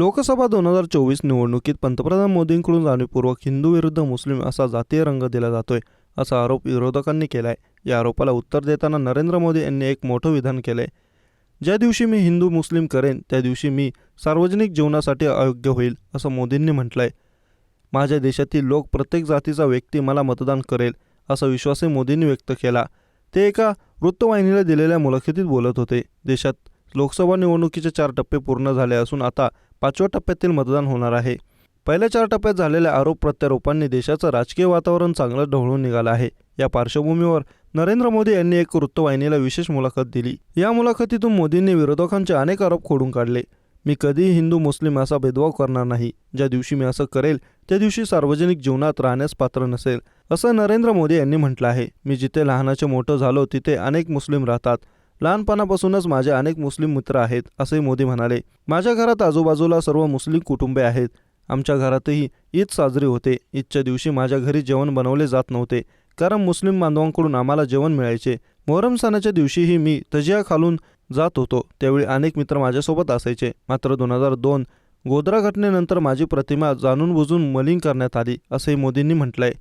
लोकसभा दोन हजार चोवीस निवडणुकीत पंतप्रधान मोदींकडून जाणीवपूर्वक हिंदू विरुद्ध मुस्लिम असा जातीय रंग दिला जातोय असा आरोप विरोधकांनी केलाय. या आरोपाला उत्तर देताना नरेंद्र मोदी यांनी एक मोठं विधान केलंय. ज्या दिवशी मी हिंदू मुस्लिम करेन त्या दिवशी मी सार्वजनिक जीवनासाठी अयोग्य होईल असं मोदींनी म्हटलंय. माझ्या देशातील लोक प्रत्येक जातीचा व्यक्ती मला मतदान करेल असा विश्वासही मोदींनी व्यक्त केला. ते एका वृत्तवाहिनीला दिलेल्या मुलाखतीत बोलत होते. देशात लोकसभा निवडणुकीचे चार टप्पे पूर्ण झाले असून आता पाचव्या टप्प्यातील मतदान होणार आहे. पहिल्या चार टप्प्यात झालेल्या आरोप प्रत्यारोपांनी देशाचं राजकीय वातावरण चांगलं ढवळून निघालं आहे. या पार्श्वभूमीवर नरेंद्र मोदी यांनी एक वृत्तवाहिनीला विशेष मुलाखत दिली. या मुलाखतीतून मोदींनी विरोधकांचे अनेक आरोप खोडून काढले. मी कधीही हिंदू मुस्लिम असा भेदभाव करणार नाही. ज्या दिवशी मी असं करेल त्या दिवशी सार्वजनिक जीवनात राहण्यास पात्र नसेल असं नरेंद्र मोदी यांनी म्हटलं आहे. मी जिथे लहानाचे मोठं झालो तिथे अनेक मुस्लिम राहतात. लहानपणापासूनच माझे अनेक मुस्लिम मित्र आहेत असे मोदी म्हणाले. माझ्या घरात आजूबाजूला सर्व मुस्लिम कुटुंबे आहेत. आमच्या घरातही ईद साजरी होते. ईदच्या दिवशी माझ्या घरी जेवण बनवले जात नव्हते. कारण मुस्लिम बांधवांकडून आम्हाला जेवण मिळायचे. मोहरम सणाच्या दिवशीही मी तजिया खालून जात होतो. त्यावेळी अनेक मित्र माझ्यासोबत असायचे. मात्र दोन हजार दोन गोधरा घटनेनंतर माझी प्रतिमा जाणून बुजून मलिन करण्यात आली असंही मोदींनी म्हटलंय.